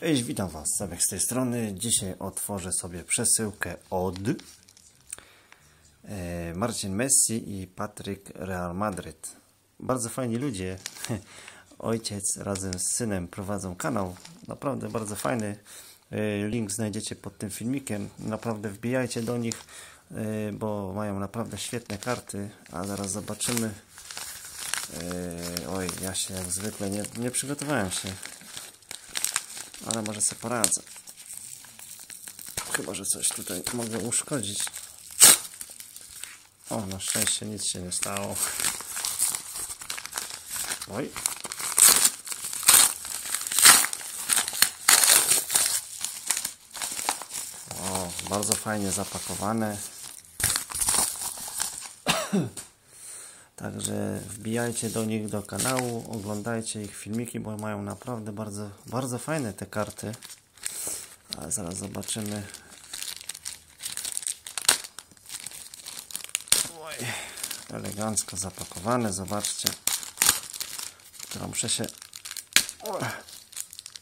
Cześć, witam Was, Sebek z tej strony. Dzisiaj otworzę sobie przesyłkę od e, Marcin Messi i Patryk Real Madryt. Bardzo fajni ludzie. Ojciec razem z synem prowadzą kanał. Naprawdę bardzo fajny. E, link znajdziecie pod tym filmikiem. Naprawdę wbijajcie do nich, e, bo mają naprawdę świetne karty. A zaraz zobaczymy. Oj, ja się jak zwykle nie, nie przygotowałem się ale może sobie poradzę. Chyba, że coś tutaj mogę uszkodzić. O, na szczęście nic się nie stało. Oj. O, bardzo fajnie zapakowane. Także wbijajcie do nich do kanału, oglądajcie ich filmiki, bo mają naprawdę bardzo, bardzo fajne te karty. Ale zaraz zobaczymy. Oj, elegancko zapakowane, zobaczcie. Teraz muszę się...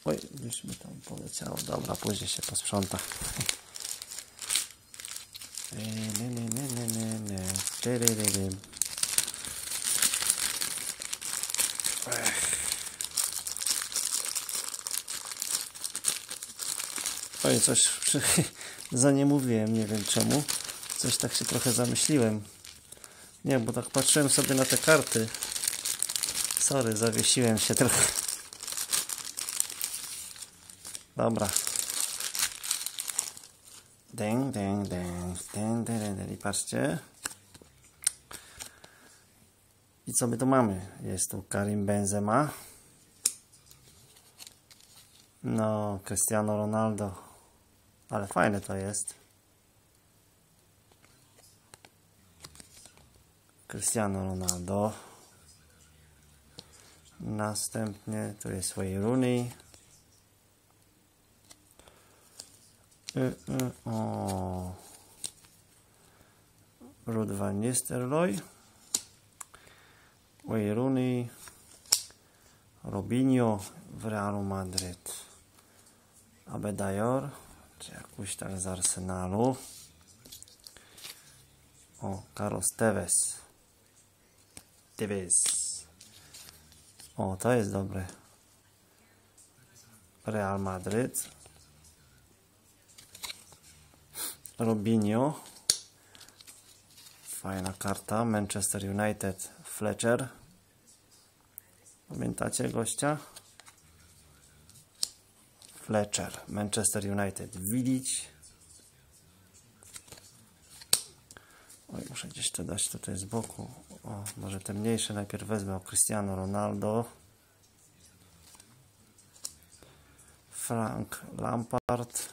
Oj, gdzieś mi tam poleciało. Dobra, później się posprząta. Nie, nie, nie, nie, nie, nie. Oj, coś za nie mówiłem, nie wiem czemu. Coś tak się trochę zamyśliłem. Nie, bo tak patrzyłem sobie na te karty. Sorry, zawiesiłem się trochę. Dobra. Ding, ding, ding, ding, ding. I patrzcie. I co my tu mamy? Jest tu Karim Benzema. No, Cristiano Ronaldo. Ale fajne to jest. Cristiano Ronaldo. Następnie tu jest Wayne Rooney. Y, y, o. Ruud van Nistelrooy. Wayne Rooney, Robinho w Realu Madryt, Abedayor, czy jakoś tak z Arsenalu. O, Carlos Tevez. Tevez. O, to jest dobre. Real Madryt. Robinho. Fajna karta. Manchester United. Fletcher. Pamiętacie gościa? Fletcher, Manchester United. Widzieć. Oj, muszę gdzieś to dać tutaj z boku. O, może te mniejsze najpierw wezmę o Cristiano Ronaldo. Frank Lampard.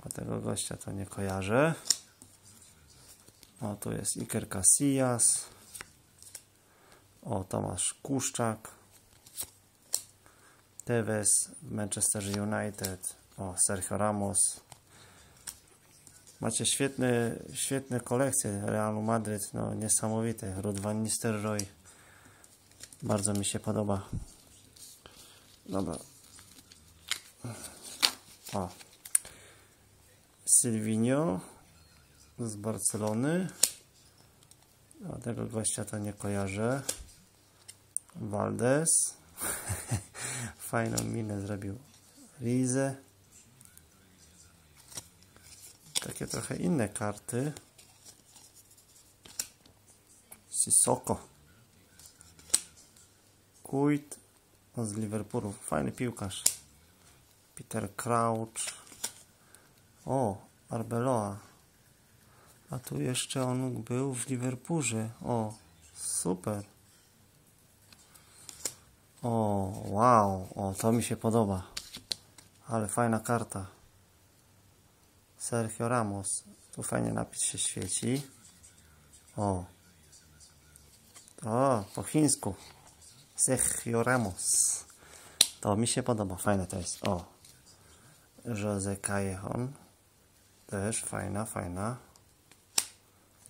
A tego gościa to nie kojarzę. O, tu jest Iker Casillas. O, Tomasz Kuszczak. Tevez w Manchester United. O, Sergio Ramos. Macie świetne, świetne kolekcje Realu Madryt. No, niesamowite. Rud van Nistelrooy. Bardzo mi się podoba. Dobra. O. Silvinho z Barcelony. A tego gościa to nie kojarzę. Valdez. Fajną minę zrobił. Rize. Takie trochę inne karty. Sissoko. Kuit z Liverpoolu. Fajny piłkarz. Peter Crouch. O, Arbeloa. A tu jeszcze on był w Liverpoolze. O, super. O, wow. O, to mi się podoba. Ale fajna karta. Sergio Ramos. Tu fajnie napis się świeci. O. O, po chińsku. Sergio Ramos. To mi się podoba. Fajne to jest. O. Jose Callejon. Też fajna, fajna.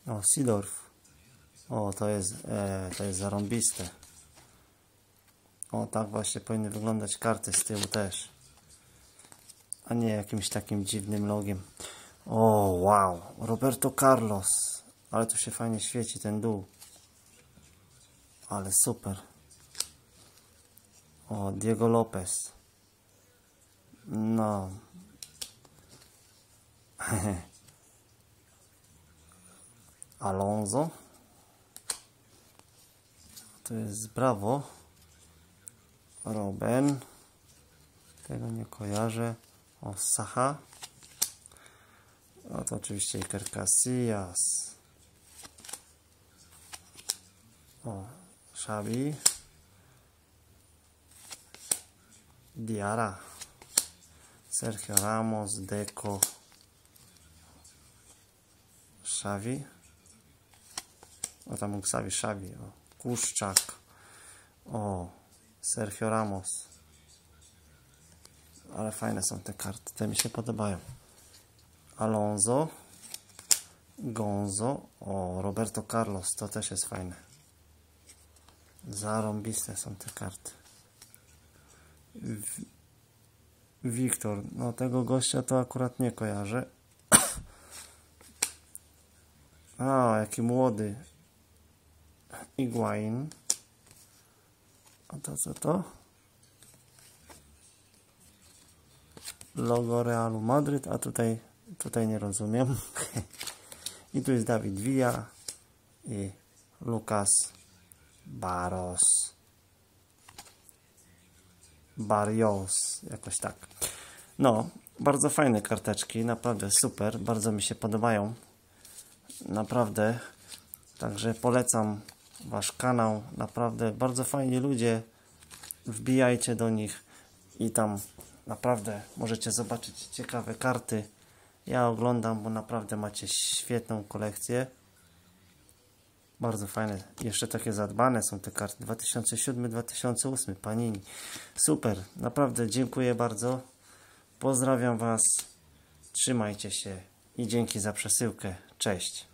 O, Sidorf. O, to jest, e, to jest zarąbiste. O, tak właśnie powinny wyglądać karty z tyłu też. A nie jakimś takim dziwnym logiem. O, wow. Roberto Carlos. Ale tu się fajnie świeci ten dół. Ale super. O, Diego Lopez. No. Alonso. To jest Brawo. Robben. Tego nie kojarzę. O, Saha. No to oczywiście Iker Casillas. O, Xavi. Diara. Sergio Ramos, Deco. Xavi. O tam Xavi, Xavi. O, Kuszczak. O, Sergio Ramos. Ale fajne są te karty, te mi się podobają. Alonso. Gonzo. O, Roberto Carlos, to też jest fajne. Zarąbiste są te karty. Wiktor, no tego gościa to akurat nie kojarzę. A, jaki młody. Iguain. A to co to? Logo Realu Madryt, a tutaj, tutaj nie rozumiem. I tu jest Dawid Villa i Lukas Baros. Barrios, jakoś tak. No, bardzo fajne karteczki, naprawdę super, bardzo mi się podobają. Naprawdę. Także polecam Wasz kanał. Naprawdę bardzo fajni ludzie. Wbijajcie do nich i tam naprawdę możecie zobaczyć ciekawe karty. Ja oglądam, bo naprawdę macie świetną kolekcję. Bardzo fajne. Jeszcze takie zadbane są te karty. 2007-2008. Panini. Super. Naprawdę dziękuję bardzo. Pozdrawiam Was. Trzymajcie się i dzięki za przesyłkę. Cześć.